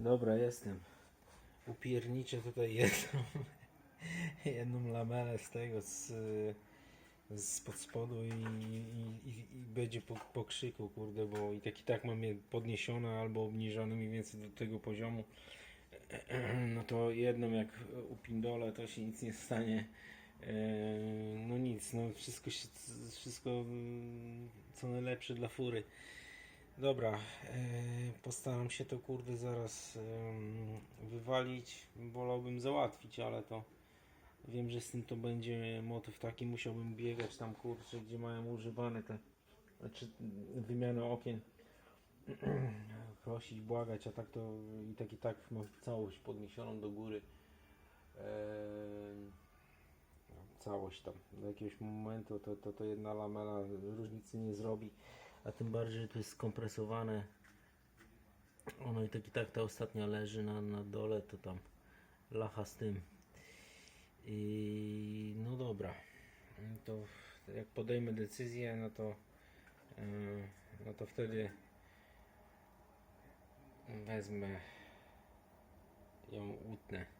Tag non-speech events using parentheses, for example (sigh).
Dobra, jestem. Upierniczę tutaj jedną, (laughs) jedną lamelę z tego, z, z pod spodu i, i, i, będzie po, po krzyku, kurde, bo i tak i tak mam je podniesione albo obniżone mniej więcej do tego poziomu. (clears throat) No to jedną jak upindolę, to się nic nie stanie. Eee, No nic, no wszystko, się, wszystko mm, co najlepsze dla fury. Dobra, e, postaram się to kurde zaraz wywalić. Wolałbym załatwić, ale to wiem, że z tym to będzie motyw taki. Musiałbym biegać tam kurczę, gdzie mają używane te znaczy wymianę okien. (clears throat) Prosić, błagać, a tak to i tak i tak mam całość podniesioną do góry. Em, całość tam do jakiegoś momentu to, to, to jedna lamela różnicy nie zrobi a tym bardziej, że to jest skompresowane. Ono i tak i tak ta ostatnia leży na, na dole to tam lacha z tym. I no dobra. To jak podejmę decyzję no to e, no to wtedy wezmę ją utnę